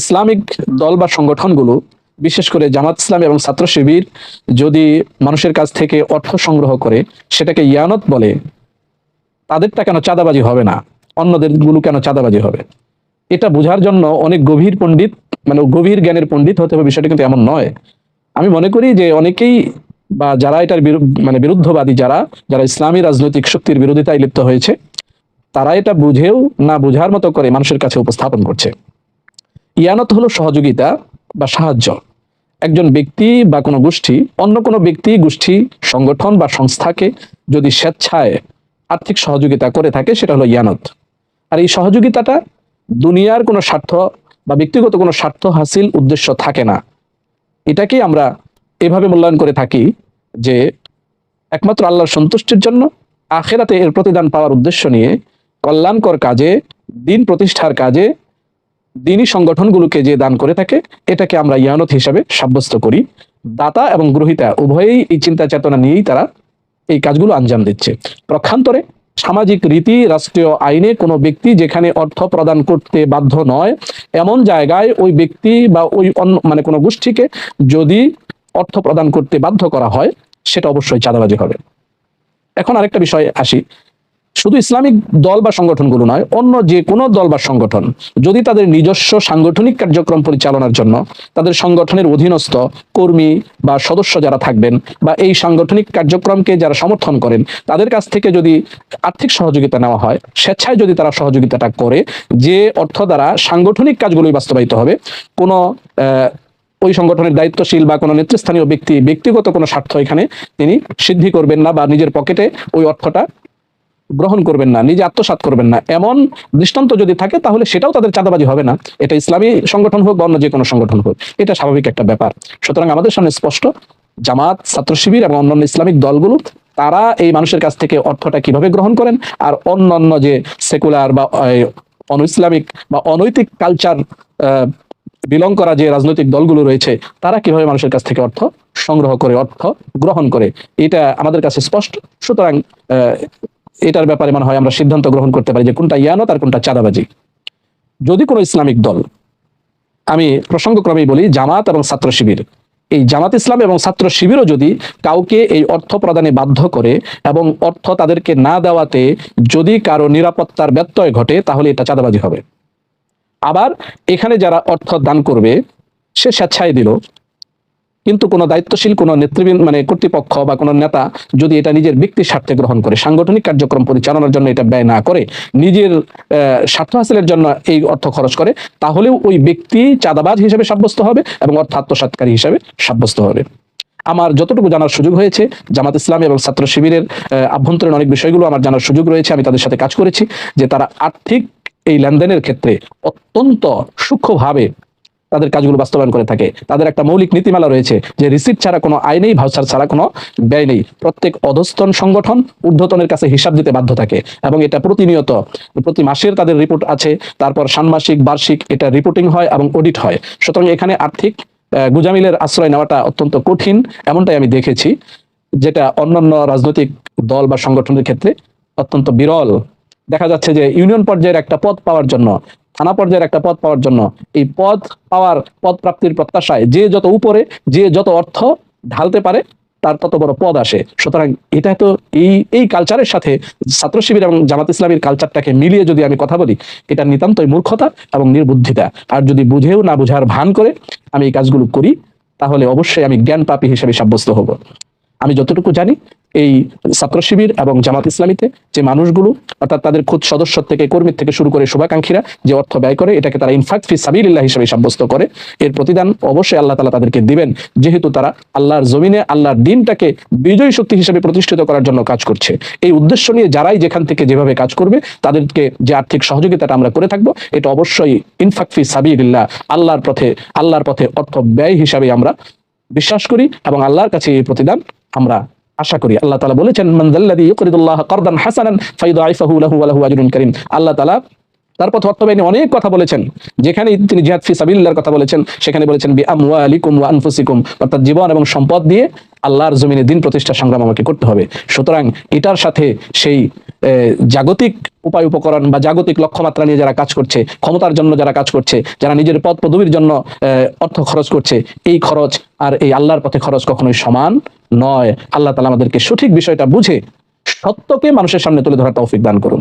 Islamic দল বা সংগঠনগুলো, বিশেষ করে জামাত ইসলাম এবং ছাত্র শিবির, যদি মানুষের কাছ থেকে অর্থ সংগ্রহ করে, সেটাকে ইয়ানত বলে, তাদেরটা কেন চাঁদাবাজি হবে না? অন্যদেরগুলো কেন চাঁদাবাজি হবে? এটা বোঝার জন্য অনেক গভীর পণ্ডিত মানে গভীর জ্ঞানের পণ্ডিত হতে হবে, বিষয়টা কিন্তু এমন নয়। আমি মনে করি যে অনেকেই বা যারা এটার মানে বিরুদ্ধবাদী যারা যারা ইসলামী রাজনৈতিক শক্তির বিরোধিতায় লিপ্ত হয়েছে, তারা এটা বুঝেও না বুঝার মতো করে মানুষের কাছে উপস্থাপন করছে। ইয়ানত হলো সহযোগিতা বা সাহায্য। একজন ব্যক্তি বা কোনো গোষ্ঠী, অন্য কোনো ব্যক্তি, গোষ্ঠী, সংগঠন বা সংস্থাকে যদি স্বেচ্ছায় আর্থিক সহযোগিতা করে থাকে, সেটা হলো ইয়ানত। আর এই সহযোগিতাটা দুনিয়ার কোনো স্বার্থ বা ব্যক্তিগত কোনো স্বার্থ হাসিল উদ্দেশ্য থাকে না। এটাকেই আমরা এভাবে মূল্যায়ন করে থাকি যে একমাত্র আল্লাহর সন্তুষ্টির জন্য আখেরাতে এর প্রতিদান পাওয়ার উদ্দেশ্য নিয়ে কল্যাণকর কাজে, দিন প্রতিষ্ঠার কাজে দিনই সংগঠনগুলোকে যে দান করে থাকে, এটাকে আমরা ইয়ানত হিসাবে সাব্যস্ত করি। দাতা এবং গ্রহিতা উভয়েই এই চিন্তা চেতনা নিয়েই তারা এই কাজগুলো আঞ্জাম দিচ্ছে। প্রক্ষান্তরে সামাজিক রীতি, রাষ্ট্রীয় আইনে কোনো ব্যক্তি যেখানে অর্থ প্রদান করতে বাধ্য নয়, এমন জায়গায় ওই ব্যক্তি বা ওই মানে কোনো গোষ্ঠীকে যদি অর্থ প্রদান করতে বাধ্য করা হয়, সেটা অবশ্যই চাঁদাবাজি হবে। এখন আরেকটা বিষয় আসি। শুধু ইসলামিক দল বা সংগঠনগুলো নয়, অন্য যে কোনো দল বা সংগঠন, যদি তাদের নিজস্ব সাংগঠনিক কার্যক্রম পরিচালনার জন্য তাদের সংগঠনের অধীনস্থ কর্মী বা সদস্য যারা থাকবেন বা এই সাংগঠনিক কার্যক্রমকে যারা সমর্থন করেন, তাদের কাছ থেকে যদি আর্থিক সহযোগিতা নেওয়া হয়, স্বেচ্ছায় যদি তারা সহযোগিতাটা করে, যে অর্থ দ্বারা সাংগঠনিক কাজগুলোই বাস্তবায়িত হবে, কোনো ওই সংগঠনের দায়িত্বশীল বা কোনো নেতৃস্থানীয় ব্যক্তি, ব্যক্তিগত কোনো স্বার্থ এখানে তিনি সিদ্ধি করবেন না বা নিজের পকেটে ওই অর্থটা গ্রহণ করবেন না, নিজে আত্মসাৎ করবেন না। এমন দৃষ্টান্ত যদি থাকে, তাহলে সেটাও তাদের চাঁদাবাজি হবে না। এটা ইসলামী সংগঠন হোক বা অন্য যে কোনো সংগঠন হোক, এটা স্বাভাবিক একটা ব্যাপার। সুতরাং আমাদের সামনে স্পষ্ট, জামাত, ছাত্র শিবির এবং অন্যান্য ইসলামিক দলগুলো, তারা এই মানুষের কাছ থেকে অর্থটা কীভাবে গ্রহণ করেন আর অন্যান্য যে সেকুলার বা অন ইসলামিক বা অনৈতিক কালচার বিলং করা যে রাজনৈতিক দলগুলো রয়েছে, তারা কীভাবে মানুষের কাছ থেকে অর্থ সংগ্রহ করে, অর্থ গ্রহণ করে, এটা আমাদের কাছে স্পষ্ট। সুতরাং এটার ব্যাপারে মনে হয় আমরা সিদ্ধান্ত গ্রহণ করতে পারি যে কোনটা ইয়ানত আর কোনটা চাঁদাবাজি। যদি কোনো ইসলামিক দল, আমি প্রসঙ্গক্রমেই বলি জামাত এবং ছাত্র শিবির। এই জামাত ইসলাম এবং ছাত্র শিবিরও যদি কাউকে এই অর্থ প্রদানে বাধ্য করে এবং অর্থ তাদেরকে না দেওয়াতে যদি কারও নিরাপত্তার ব্যত্যয় ঘটে, তাহলে এটা চাঁদাবাজি হবে। আবার এখানে যারা অর্থ দান করবে, সে স্বেচ্ছায় দিল কিন্তু কোনো দায়িত্বশীল, কোনো নেতৃবৃন্দ মানে কর্তৃপক্ষ বা কোনো নেতা যদি এটা নিজের ব্যক্তির স্বার্থে গ্রহণ করে, সাংগঠনিক কার্যক্রম পরিচালনার জন্য এটা ব্যয় না করে, নিজের স্বার্থ হাসিলের জন্য এই অর্থ খরচ করে, তাহলেও ওই ব্যক্তি চাঁদাবাজ হিসেবে সাব্যস্ত হবে এবং অর্থ আত্মসাৎকারী হিসেবে সাব্যস্ত হবে। আমার যতটুকু জানার সুযোগ হয়েছে, জামাত ইসলামী এবং ছাত্র শিবিরের আভ্যন্তরীণ অনেক বিষয়গুলো আমার জানার সুযোগ রয়েছে, আমি তাদের সাথে কাজ করেছি যে তারা আর্থিক এই লেনদেনের ক্ষেত্রে অত্যন্ত সূক্ষ্মভাবে তাদের কাজগুলো বাস্তবায়ন করে থাকে। তাদের একটা মৌলিক নীতিমালা রয়েছে যে রিসিপ্ট ছাড়া কোনো আয় নেই ভাউচার ছাড়া কোনো ব্যয় নেই। প্রত্যেক অধস্তন সংগঠন ঊর্ধ্বতনের কাছে হিসাব দিতে বাধ্য থাকে এবং এটা প্রতিনিয়ত, প্রতি মাসের তাদের রিপোর্ট আছে, তারপর ষান্মাসিক, বার্ষিক এটা রিপোর্টিং হয় এবং অডিট হয়। সুতরাং এখানে আর্থিক গুজামিলের আশ্রয় নেওয়াটা অত্যন্ত কঠিন, এমনটাই আমি দেখেছি, যেটা অন্যান্য রাজনৈতিক দল বা সংগঠনের ক্ষেত্রে অত্যন্ত বিরল। দেখা যাচ্ছে যে ইউনিয়ন পর্যায়ের একটা পদ পাওয়ার জন্য থানা পর্যায়ের একটা পদ পাওয়ার জন্য। এই পদ পাওয়ার পদ প্রাপ্তির প্রত্যাশায় যে যত উপরে, যে যত অর্থ ঢালতে পারে, তার তত বড় পদ আসে। সুতরাং এটা তো এই এই কালচারের সাথে ছাত্র শিবির এবং জামাত ইসলামীর কালচারটাকে মিলিয়ে যদি আমি কথা বলি, এটা নিতান্তই মূর্খতা এবং নির্বুদ্ধিতা। আর যদি বুঝেও না বুঝার ভান করে আমি এই কাজগুলো করি, তাহলে অবশ্যই আমি জ্ঞান পাপী হিসেবে সাব্যস্ত হব। আমি যতটুকু জানি, এই ছাত্র শিবির এবং জামাত ইসলামীতে যে মানুষগুলো, অর্থাৎ তাদের খুদ সদস্য থেকে, কর্মীর থেকে শুরু করে শুভাকাঙ্ক্ষীরা যে অর্থ ব্যয় করে, এটাকে তারা ইনফাক্ট ফি সাবিলিল্লাহ হিসেবে সাব্যস্ত করে। এর প্রতিদান অবশ্যই আল্লাহ তালা তাদেরকে দিবেন, যেহেতু তারা আল্লাহর জমিনে, আল্লাহর দিনটাকে বিজয়ী শক্তি হিসেবে প্রতিষ্ঠিত করার জন্য কাজ করছে। এই উদ্দেশ্য নিয়ে যারাই যেখান থেকে যেভাবে কাজ করবে, তাদেরকে যে আর্থিক সহযোগিতাটা আমরা করে থাকব, এটা অবশ্যই ইনফাক্ট ফি সাবিলিল্লাহ আল্লাহর পথে আল্লাহর পথে অর্থ ব্যয় হিসাবে আমরা বিশ্বাস করি এবং আল্লাহর কাছে এই প্রতিদান আমরা আশা করি। আল্লাহ তালা বলেছেন মন্দাল্লাদি ইউকরিদুল্লাহ করদান হাসানান ফাইদাইফাহু লাহু ওয়া লাহু আজরুন করিম। আল্লাহ তালা তার পথে অর্থ অনেক কথা বলেছেন। যেখানে তিনি জিহাদ ফি সাবিল্লাহর কথা বলেছেন, সেখানে বলেছেন আনফুসিকুম অর্থাৎ জীবন এবং সম্পদ দিয়ে আল্লাহর জমিনে দিন প্রতিষ্ঠা সংগ্রাম আমাকে করতে হবে। সুতরাং এটার সাথে সেই জাগতিক উপায় উপকরণ বা জাগতিক লক্ষ্যমাত্রা নিয়ে যারা কাজ করছে, ক্ষমতার জন্য যারা কাজ করছে, যারা নিজের পদ পদবীর জন্য অর্থ খরচ করছে, এই খরচ আর এই আল্লাহর পথে খরচ কখনোই সমান নয়। আল্লাহ তালা আমাদেরকে সঠিক বিষয়টা বুঝে সত্যকে মানুষের সামনে তুলে ধরার তৌফিক দান করুন।